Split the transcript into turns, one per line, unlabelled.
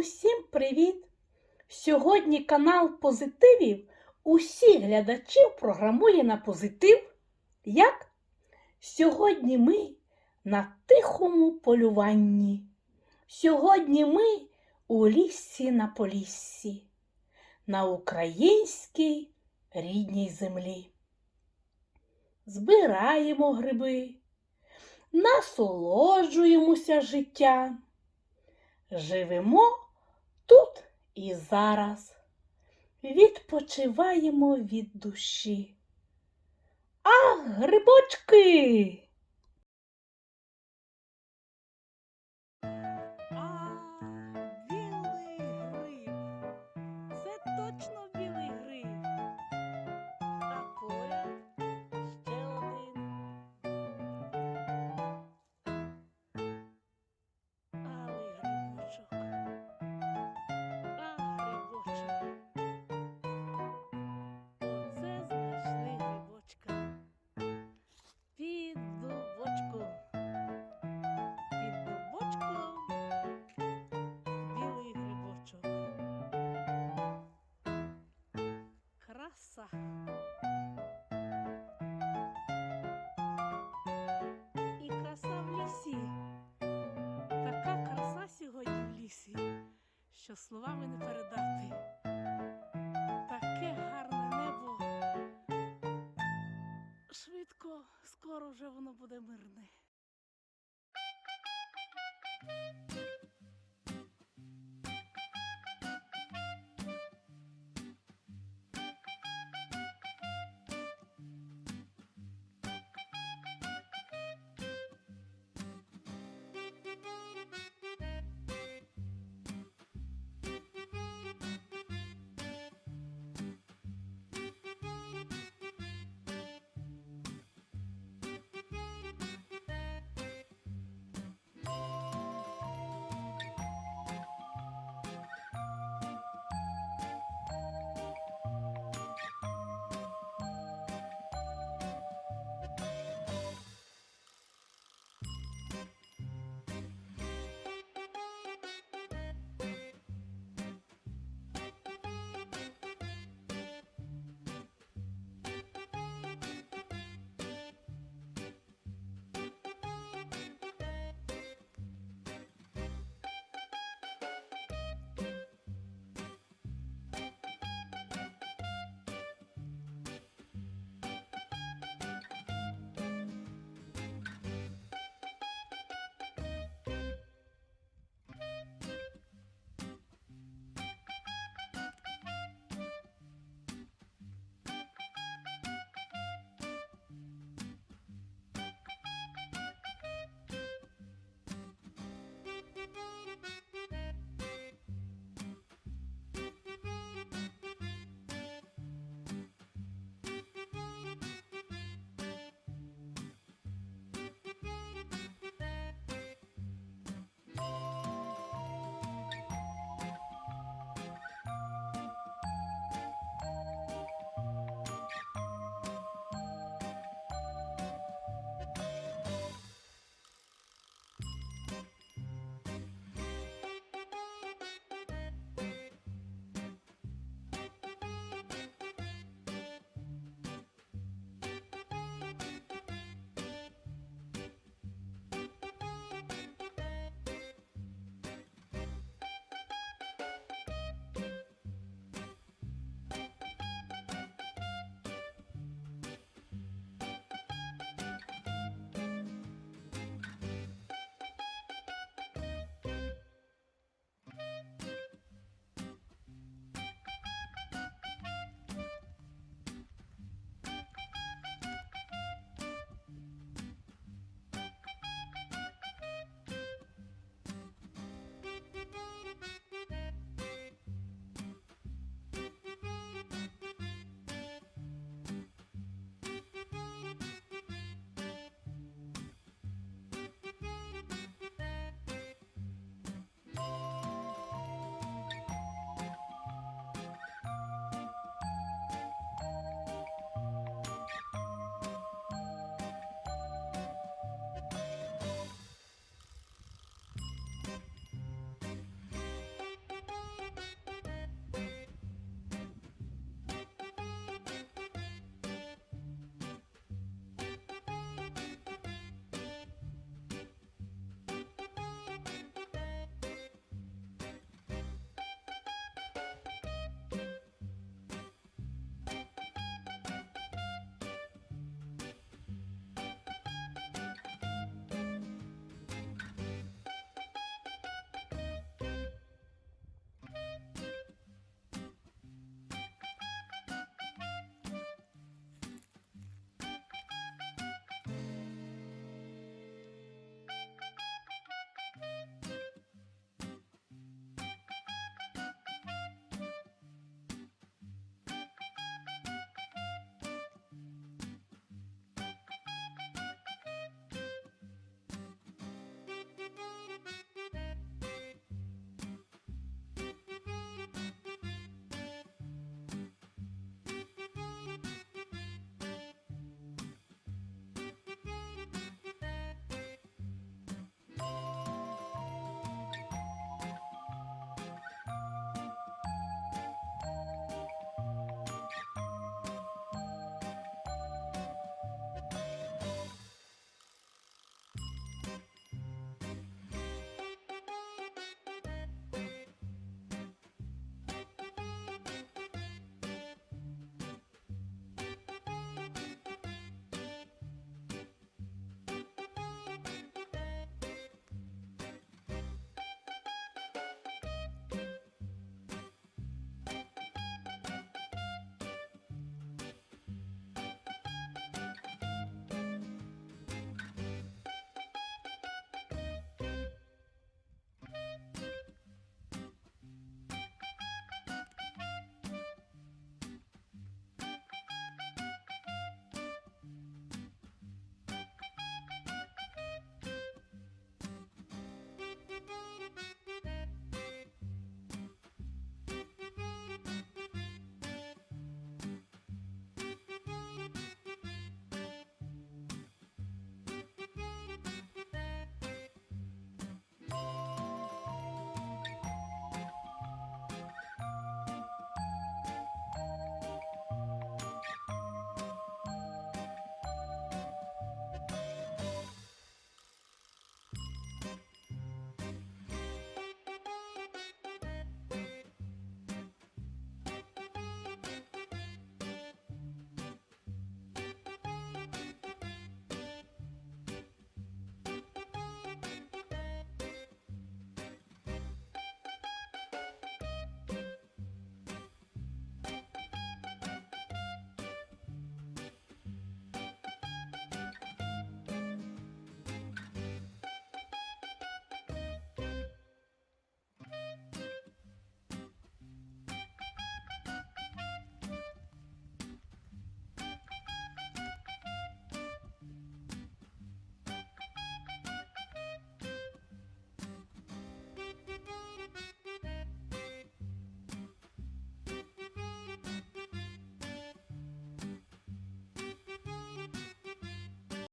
Усім привіт! Сьогодні канал позитивів усіх глядачів програмує на позитив. Як? Сьогодні ми на тихому полюванні. Сьогодні ми у лісі на поліссі, на українській рідній землі. Збираємо гриби, насолоджуємося життям. Живемо і зараз, відпочиваємо від душі. Ах, грибочки! краса. І краса в лісі. Така краса сьогодні в лісі, що словами не передати. Таке гарне небо. Швидко, скоро вже воно буде мирне.